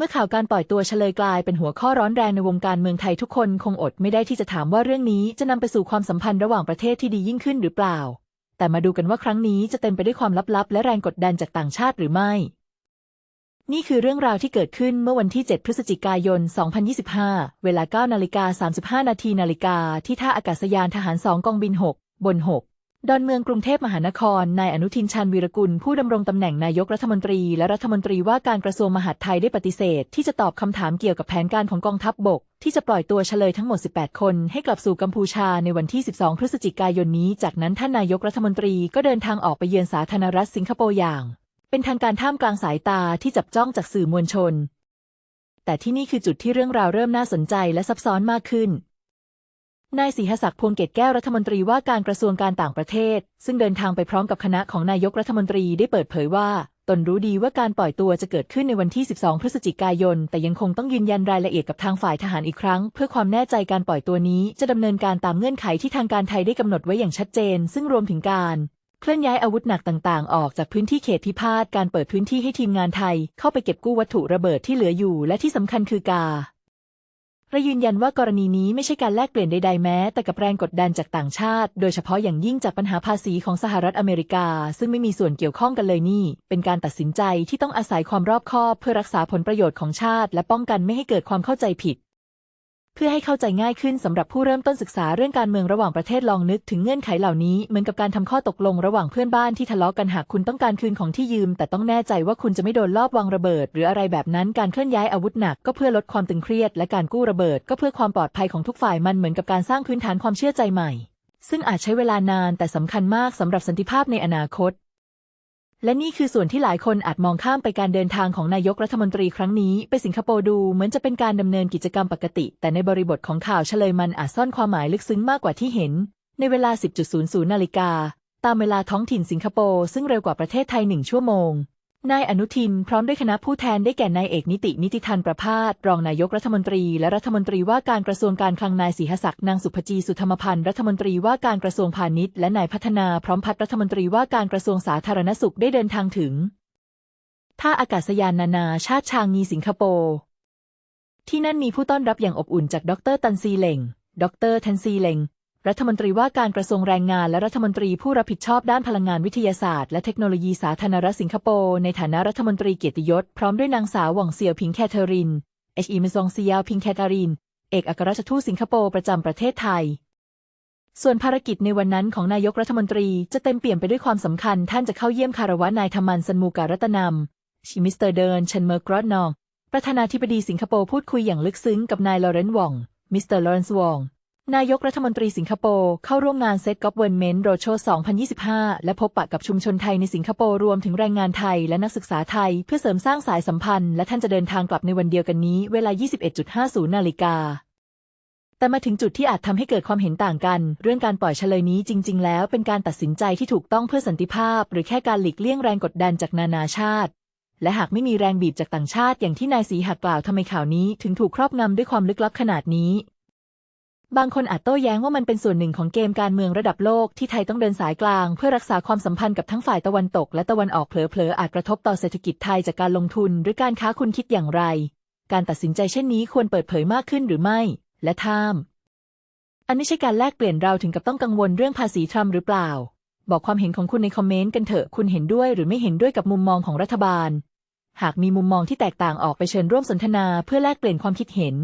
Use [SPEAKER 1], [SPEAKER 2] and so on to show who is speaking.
[SPEAKER 1] เมื่อข่าวการปล่อยตัวเฉลยกลายเป็นหัวข้อร้อนแรงในวงการเมืองไทยทุกคนคงอดไม่ได้ที่จะถามว่าเรื่องนี้จะนำไปสู่ความสัมพันธ์ระหว่างประเทศที่ดียิ่งขึ้นหรือเปล่า แต่มาดูกันว่าครั้งนี้จะเต็มไปด้วยความลับๆ และแรงกดดันจากต่างชาติหรือไม่ นี่คือเรื่องราวที่เกิดขึ้นเมื่อวันที่ 7 พฤศจิกายน 2025 เวลา9นาฬิกา35 นาทีนาฬิกาที่ท่าอากาศยานทหาร 2 กองบิน 6 บน 6 ดอนเมืองกรุงเทพมหานคร นายอนุทินชาญวีรกุล ผู้ดำรงตำแหน่งนายกรัฐมนตรี และรัฐมนตรีว่าการกระทรวงมหาดไทยได้ปฏิเสธ ที่จะตอบคำถามเกี่ยวกับแผนการของกองทัพบบก ที่จะปล่อยตัวเฉลยทั้งหมด 18 คน ให้กลับสู่กัมพูชาในวันที่ 12 พฤศจิกายนนี้ จากนั้นท่านนายกรัฐมนตรีก็เดินทางออกไปเยือนสาธารณรัฐสิงคโปร์อย่าง เป็นทางการท่ามกลางสายตาที่จับจ้องจากสื่อมวลชน แต่ที่นี่คือจุดที่เรื่องราวเริ่มน่าสนใจและซับซ้อนมากขึ้น นายศรีหศักดิ์พวงเกตแก้วรัฐมนตรีว่าการกระทรวงการต่างประเทศ ซึ่งเดินทางไปพร้อมกับคณะของนายกรัฐมนตรีได้เปิดเผยว่า ตนรู้ดีว่าการปล่อยตัวจะเกิดขึ้นในวันที่ 12 พฤศจิกายน แต่ยังคงต้องยืนยันรายละเอียดกับทางฝ่ายทหารอีกครั้ง เพื่อความแน่ใจการปล่อยตัวนี้จะดำเนินการตามเงื่อนไขที่ทางการไทยได้กำหนดไว้อย่างชัดเจน ซึ่งรวมถึงการเคลื่อนย้ายอาวุธหนักต่าง ๆ ออกจากพื้นที่เขตพิพาทการเปิดพื้นที่ให้ทีมงานไทย เข้าไปเก็บกู้วัตถุระเบิดที่เหลืออยู่ และที่สำคัญคือการ ระยืนยันว่ากรณีนี้ไม่ใช่การแลกเปลี่ยนใดๆแม้ แต่กับแรงกดดันจากต่างชาติ โดยเฉพาะอย่างยิ่งจากปัญหาภาษีของสหรัฐอเมริกา ซึ่งไม่มีส่วนเกี่ยวข้องกันเลยนี่ เป็นการตัดสินใจที่ต้องอาศัยความรอบคอบเพื่อรักษาผลประโยชน์ของชาติ และป้องกันไม่ให้เกิดความเข้าใจผิด พื่อให้เข้าใจง่ายขึ้นสำหรับผู้เริ่มต้นศึกษาเรื่องการเมืองระหว่างประเทศลองนึกถึงเงื่อนไขเหล่านี้เหมือนกับการทำข้อตกลงระหว่างเพื่อนบ้านที่ทะเลาะกันหากคุณต้องการคืนของที่ยืม แต่ต้องแน่ใจว่าคุณจะไม่โดนลอบวางระเบิด หรืออะไรแบบนั้นการเคลื่อนย้ายอาวุธหนักก็เพื่อลดความตึงเครียด และการกู้ระเบิด ก็เพื่อความปลอดภัยของทุกฝ่ายมันเหมือนกับการสร้างพื้นฐานความเชื่อใจใหม่ ซึ่งอาจใช้เวลานานแต่สำคัญมากสำหรับสันติภาพในอนาคต และนี่คือส่วนที่หลายคนอาจมองข้ามไปการเดินทางของนายกรัฐมนตรีครั้งนี้ ไปสิงคโปร์ดูเหมือนจะเป็นการดำเนินกิจกรรมปกติ แต่ในบริบทของข่าวเฉลยมันอาจซ่อนความหมายลึกซึ้งมากกว่าที่เห็น ในเวลา 10.00 นาฬิกา ตามเวลาท้องถิ่นสิงคโปร์ซึ่งเร็วกว่าประเทศไทยหนึ่งชั่วโมง นายอนุทินพร้อมด้วยคณะผู้แทนได้แก่นายเอกนิตินิติทันประพาสรองนายกรัฐมนตรี และรัฐมนตรีว่าการกระทรวงการคลังนายศรีหศักดิ์นางสุภจีสุธรรมพันธ์รัฐมนตรีว่าการกระทรวงพาณิชย์และนายพัฒนาพร้อมพัฒน์รัฐมนตรีว่าการกระทรวงสาธารณสุขได้เดินทางถึงท่าอากาศยานนานาชาติชางงีสิงคโปร์ที่นั่นมีผู้ต้อนรับอย่างอบอุ่นจากดรตันซีเหลงดรทันซีเหลง รัฐมนตรีว่าการกระทรวงแรงงานและรัฐมนตรีผู้รับผิดชอบด้านพลังงานวิทยาศาสตร์และเทคโนโลยีสาธารณรัฐสิงคโปร์ในฐานะรัฐมนตรีเกียรติยศพร้อมด้วยนางสาวหว่องเซียวพิงแคทเธอรินเอชอีมซองเซียวพิงแคทเธอริน เอกอัครราชทูตสิงคโปร์ประจำประเทศไทย ส่วนภารกิจในวันนั้นของนายกรัฐมนตรีจะเต็มเปี่ยมไปด้วยความสำคัญ ท่านจะเข้าเยี่ยมคารวะนายธรรมันสันมูการัตนำชิมิสเตอร์เดินเชนเมอร์กรอดนอง ประธานาธิบดีสิงคโปร์พูดคุยอย่างลึกซึ้งกับนายลอเรนซ์วองมิสเตอร์ลอเรนซ์วอง นายกรัฐมนตรีสิงคโปร์เข้าร่วมงานเซตกอ v เวนเมนต์โรโช2025 และพบปะกับชุมชนไทยในสิงคโปร์รวมถึงแรงงานไทยและนักศึกษาไทย เพื่อเสริมสร้างสายสัมพันธ์และท่านจะเดินทางกลับในวันเดียวกันนี้ เวลา 21.50 นาฬิกา แต่มาถึงจุดที่อาจทำให้เกิดความเห็นต่างกัน เรื่องการปล่อยเฉลยนี้จริง ๆ แล้วเป็นการตัดสินใจที่ถูกต้องเพื่อสันติภาพ หรือแค่การหลีกเลี่ยงแรงกดดันจากนานาชาติ และหากไม่มีแรงบีบจากต่างชาติ อย่างที่นายศรีหักกล่าวทำไมข่าวนี้ ถึงถูกครอบงำด้วยความลึกลับขนาดนี้ บางคนอาจโต้แย้งว่ามันเป็นส่วนหนึ่งของเกมการเมืองระดับโลกที่ไทยต้องเดินสายกลาง เพื่อรักษาความสัมพันธ์กับทั้งฝ่ายตะวันตกและตะวันออกเผลอๆอาจกระทบต่อเศรษฐกิจไทยจากการลงทุนหรือการค้าคุณคิดอย่างไร การตัดสินใจเช่นนี้ควรเปิดเผยมากขึ้นหรือไม่ และท่าม อันไม่ใช่การแลกเปลี่ยนเราถึงกับต้องกังวลเรื่องภาษีทรัมป์หรือเปล่า บอกความเห็นของคุณในคอมเมนต์กันเถอะคุณเห็นด้วยหรือไม่เห็นด้วยกับมุมมองของรัฐบาล หากมีมุมมองที่แตกต่างออกไปเชิญร่วมสนทนาเพื่อแลกเปลี่ยนความคิดเห็น